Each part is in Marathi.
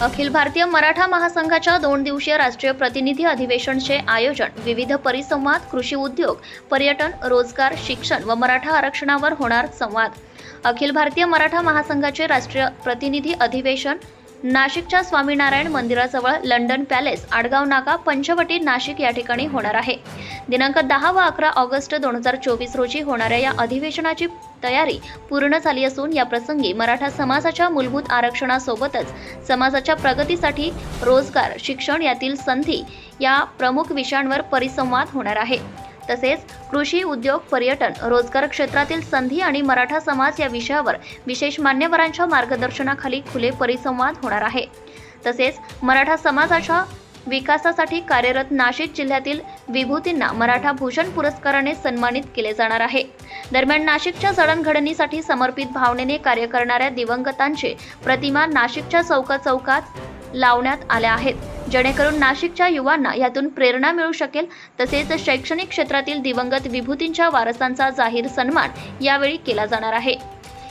अखिल भारतीय मराठा महासंघाच्या दोन दिवसीय राष्ट्रीय प्रतिनिधी अधिवेशनचे आयोजन विविध परिसंवाद कृषी उद्योग पर्यटन रोजगार शिक्षण व मराठा आरक्षणावर होणार संवाद. अखिल भारतीय मराठा महासंघाचे राष्ट्रीय प्रतिनिधी अधिवेशन नाशिकच्या स्वामीनारायण मंदिराजवळ लंडन पॅलेस आडगाव नाका पंचवटी नाशिक या ठिकाणी होणार आहे. दिनांक दहा व अकरा ऑगस्ट दोन हजार चोवीस रोजी होणाऱ्या या अधिवेशनाची तयारी पूर्ण झाली असून या प्रसंगी मराठा समाजाच्या मूलभूत आरक्षणासोबतच समाजाच्या प्रगतीसाठी रोजगार शिक्षण यातील संधी या प्रमुख विषयांवर परिसंवाद होणार आहे. तसेच कृषी उद्योग पर्यटन रोजगार क्षेत्रातील संधी आणि मराठा समाज या विषयावर विशेष मान्यवरांच्या मार्गदर्शनाखाली खुले परिसंवाद होणार आहे. तसेच मराठा समाजाच्या विकासासाठी कार्यरत नाशिक जिल्ह्यातील विभूतींना मराठा भूषण पुरस्काराने सन्मानित केले जाणार आहे. दरम्यान नाशिकच्या जडणघडणीसाठी समर्पित भावनेने कार्य करणाऱ्या दिवंगतांचे प्रतिमा नाशिकच्या चौका चौकात लावण्यात आल्या आहेत. जेणेकरून नाशिकच्या युवांना यातून प्रेरणा मिळू शकेल तसेच शैक्षणिक क्षेत्रातील दिवंगत विभूतींच्या वारसांचा जाहीर सन्मान यावेळी केला जाणार आहे.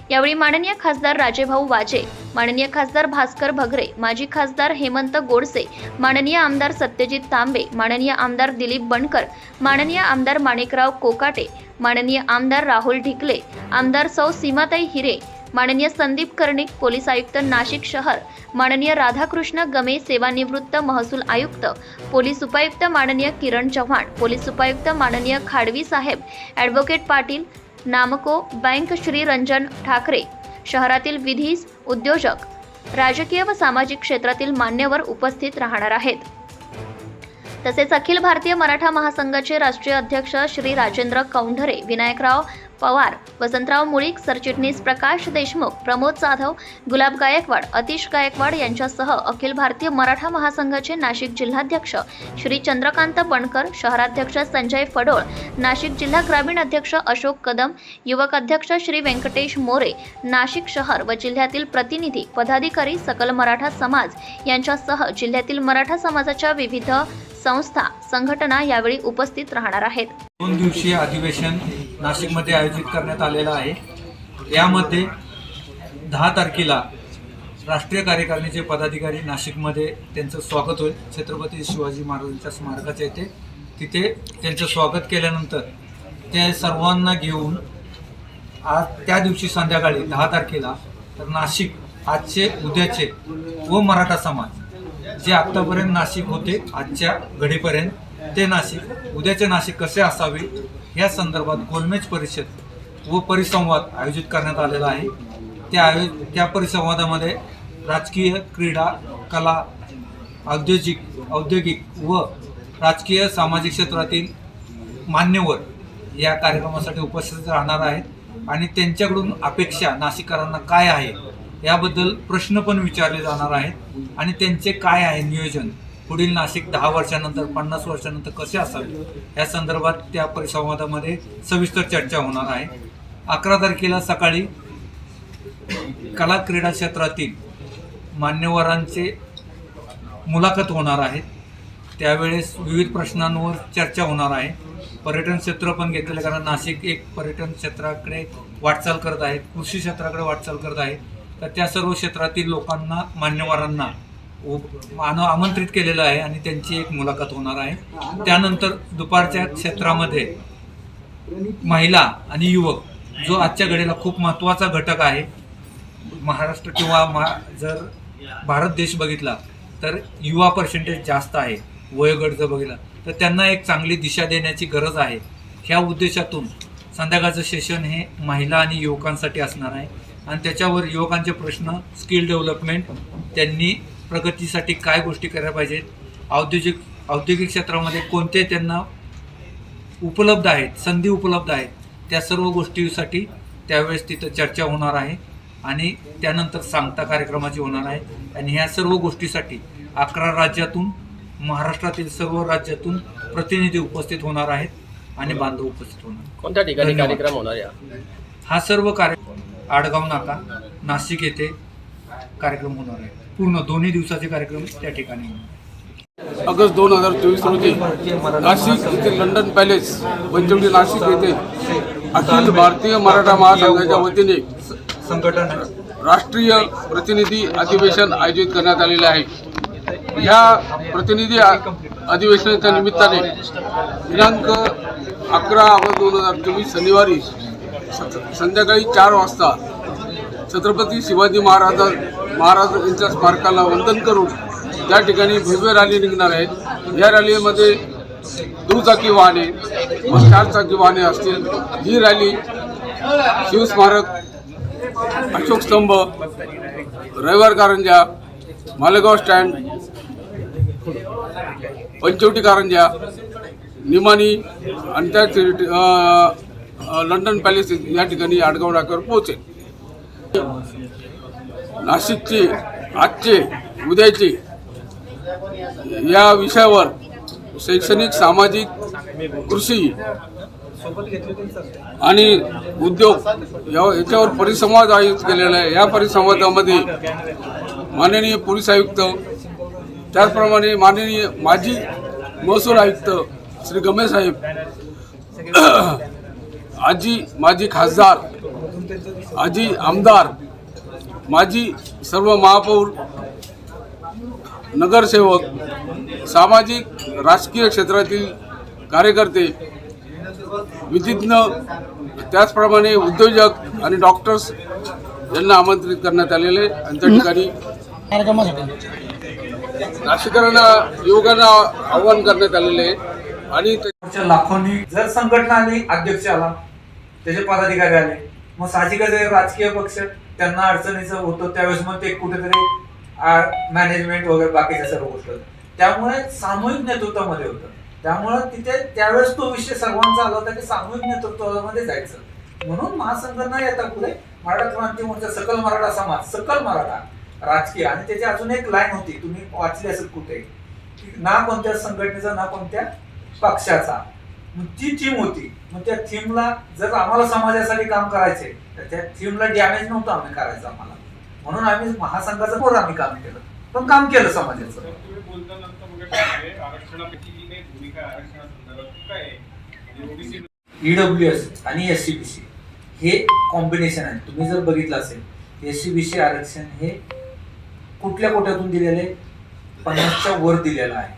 यावेळी माननीय खासदार राजेभाऊ वाजे माननीय खासदार भास्कर भगरे माजी खासदार हेमंत गोडसे माननीय आमदार सत्यजित तांबे माननीय आमदार दिलीप बनकर माननीय आमदार माणिकराव कोकाटे माननीय आमदार राहुल ढिकले आमदार सौ सीमाताई हिरे माननीय संदीप कर्णिक पोलीस आयुक्त नाशिक शहर माननीय राधाकृष्ण गमे सेवानिवृत्त महसूल आयुक्त पोलीस उपायुक्त माननीय किरण चव्हाण पोलीस उपायुक्त माननीय खाडवी साहेब ॲडव्होकेट पाटील नामको बँक श्री रंजन ठाकरे शहरातील विधी उद्योजक राजकीय व सामाजिक क्षेत्रातील मान्यवर उपस्थित राहणार आहेत. तसेच अखिल भारतीय मराठा महासंघाचे राष्ट्रीय अध्यक्ष श्री राजेंद्र कौंढरे विनायकराव पवार वसंतराव मुळीक सरचिटणीस प्रकाश देशमुख प्रमोद जाधव गुलाब गायकवाड अतिश गायकवाड यांच्यासह अखिल भारतीय मराठा महासंघाचे नाशिक जिल्हाध्यक्ष श्री चंद्रकांत बनकर शहराध्यक्ष संजय फडोळ नाशिक जिल्हा ग्रामीण अध्यक्ष अशोक कदम युवक अध्यक्ष श्री व्यंकटेश मोरे नाशिक शहर व जिल्ह्यातील प्रतिनिधी पदाधिकारी सकल मराठा समाज यांच्यासह जिल्ह्यातील मराठा समाजाच्या विविध संस्था संघटना यावेळी उपस्थित राहणार आहेत. दोन दिवसीय अधिवेशन नाशिकमध्ये आयोजित करण्यात आलेलं आहे. यामध्ये दहा तारखेला राष्ट्रीय कार्यकारिणीचे पदाधिकारी नाशिकमध्ये त्यांचं स्वागत होईल. छत्रपती शिवाजी महाराजांच्या स्मारकाच्या इथे. तिथे त्यांचं स्वागत केल्यानंतर ते सर्वांना घेऊन आज त्या दिवशी संध्याकाळी दहा तारखेला तर नाशिक आजचे उद्याचे व मराठा समाज जे आत्तापर्यंत नाशिक होते आजच्या घडीपर्यंत ते नाशिक उद्याचे नाशिक कसे असावे या संदर्भात गोलमेज परिषद व परिसंवाद आयोजित करण्यात आलेला आहे. त्या आयो त्या परिसंवादामध्ये राजकीय क्रीडा कला औद्योगिक औद्योगिक व राजकीय सामाजिक क्षेत्रातील मान्यवर या कार्यक्रमासाठी उपस्थित राहणार आहेत आणि त्यांच्याकडून अपेक्षा नाशिककरांना काय आहे याबद्दल प्रश्न पण विचारले जाणार आहेत आणि त्यांचे काय आहे नियोजन पुढील नाशिक दहा वर्षानंतर पन्नास वर्षानंतर कसे असावे? या संदर्भात त्या परिसंवादामध्ये सविस्तर चर्चा होणार आहे. अकरा तारखेला सकाळी कला क्रीडा क्षेत्रातील मान्यवरांचे मुलाखत होणार आहेत त्यावेळेस विविध प्रश्नांवर चर्चा होणार आहे. पर्यटन क्षेत्र पण घेतलेलं कारण नाशिक एक पर्यटन क्षेत्राकडे वाटचाल करत आहे कृषी क्षेत्राकडे वाटचाल करत आहे तर त्या सर्व क्षेत्रातील लोकांना मान्यवरांना आमंत्रित केलेलं आहे आणि त्यांची एक मुलाखत होणार आहे. त्यानंतर दुपारच्या क्षेत्रामध्ये महिला आणि युवक जो आजच्या घडीला खूप महत्त्वाचा घटक आहे महाराष्ट्र किंवा मा जर भारत देश बघितला तर युवा पर्सेंटेज जास्त आहे वयोगट जर बघितला तर त्यांना एक चांगली दिशा देण्याची गरज आहे. ह्या उद्देशातून संध्याकाळचं सेशन हे महिला आणि युवकांसाठी असणार आहे. आणि त्याच्यावर युवकांचे प्रश्न स्किल डेव्हलपमेंट त्यांनी प्रगतीसाठी काय गोष्टी करायला पाहिजेत? औद्योगिक औद्योगिक क्षेत्रामध्ये कोणते त्यांना उपलब्ध आहेत संधी उपलब्ध आहेत त्या सर्व गोष्टीसाठी त्यावेळेस तिथं चर्चा होणार आहे आणि त्यानंतर सांगता कार्यक्रमाची होणार आहे. आणि ह्या सर्व गोष्टीसाठी अकरा राज्यातून महाराष्ट्रातील सर्व राज्यातून प्रतिनिधी उपस्थित होणार आहेत आणि बांधव उपस्थित होणार कोणत्या ठिकाणी. कार्यक्रम होणार हा सर्व कार्य आडगाव नाका नाशिक येथे कार्यक्रम होणार आहे. पूर्ण दोन्ही दिवसाचे कार्यक्रम त्या ठिकाणी. ऑगस्ट दोन हजार चोवीस रोजी नाशिक येथे लंडन पॅलेस पंचवटी नाशिक येथे अखिल भारतीय मराठा महासंघाच्या वतीने संघटन राष्ट्रीय प्रतिनिधी अधिवेशन आयोजित करण्यात आलेले आहे. या प्रतिनिधी अधिवेशनाच्या निमित्ताने दिनांक अकरा ऑगस्ट दोन हजार चोवीस शनिवारी स- संध्याकाळी चार वाजता छत्रपती शिवाजी महाराज महाराज यांच्या स्मारकाला वंदन करून त्या ठिकाणी भव्य रॅली निघणार आहे. या रॅलीमध्ये दुचाकी वाहने व चारचाकी वाहने असतील. ही रॅली शिवस्मारक अशोक स्तंभ रविवार कारंजा मालेगाव स्टँड पंचवटी कारंजा निमाणी आणि त्या लंडन पॅलेस या ठिकाणी आडगाव नाक्यावर पोहोचेल. नाशिकचे आजचे उद्याची या विषयावर शैक्षणिक सामाजिक कृषी आणि उद्योग या याच्यावर परिसंवाद आयोजित केलेला आहे. या परिसंवादामध्ये माननीय पोलीस आयुक्त त्याचप्रमाणे माननीय माजी महसूल आयुक्त श्री गमे साहेब आजी माजी खासदार आजी आमदार माजी सर्व महापौर नगरसेवक सामाजिक राजकीय क्षेत्रातील कार्यकर्ते विधिज्ञ त्याचप्रमाणे उद्योजक आणि डॉक्टर्स यांना आमंत्रित करण्यात आलेले आणि त्या ठिकाणी नाशिकरांना युवकांना आव्हान करण्यात आलेले आणि लाखोंनी जर संघटना आली अध्यक्ष आला त्याचे पदाधिकारी आले मग साहजिकच राजकीय पक्ष त्यांना अडचणीचं होतं त्यावेळेस मग ते कुठेतरी मॅनेजमेंट वगैरे बाकीच्या सर्व गोष्टी त्यामुळे सामूहिक नेतृत्वामध्ये होतं. त्यामुळे तिथे त्यावेळेस तो विषय सर्वांचा आला होता की सामूहिक नेतृत्वामध्ये जायचं. म्हणून महासंघ न येता पुढे. मराठा क्रांती मोर्चा सकल मराठा समाज सकल मराठा राजकीय. आणि त्याची अजून एक लाईन होती तुम्ही वाचली असेल कुठे? ना कोणत्या संघटनेचा ना कोणत्या पक्षाचा. ती टीम होती. मग त्या थीमला जर आम्हाला समाजासाठी काम करायचे तर त्या थीमला डॅमेज नव्हतं आम्ही करायचं आम्हाला. म्हणून आम्ही महासंघाचं पोर आम्ही काम केलं. पण काम केलं समाजाचं. म्हणजे ईडब्ल्यू एस E आणि एस सी बी सी हे कॉम्बिनेशन आहे. तुम्ही जर बघितलं असेल एस सी बी सी आरक्षण हे कुठल्या कोट्यातून दिलेले पन्नासच्या वर दिलेलं आहे.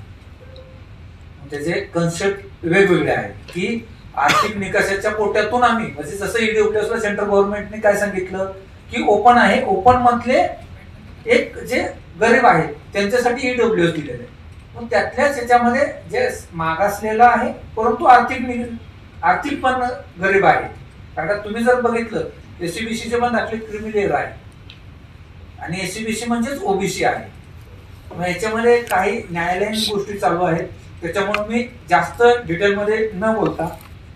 त्याचे कन्सेप्ट वेगवेगळे आहेत. की आर्थिक निकषाच्या पोट्यातून आम्ही म्हणजे जसं ईडब्ल्यूएसला सेंट्रल गव्हर्नमेंटने काय सांगितलं? की ओपन आहे. ओपन मधले एक जे गरीब आहेत त्यांच्यासाठी ईडब्ल्यूएस दिलेलं आहे. मग त्यातल्याच याच्यामध्ये जे मागासलेलं आहे परंतु आर्थिक नि- आर्थिक पण गरीब आहे. कारण तुम्ही जर बघितलं एससीबीसीचे पण दाखले क्रिमिलेअर आहे आणि एससीबीसी म्हणजेच ओबीसी आहे. मग याच्यामध्ये काही न्यायालयीन गोष्टी चालू आहेत. त्याच्यामुळे मी जास्त डिटेलमध्ये न बोलता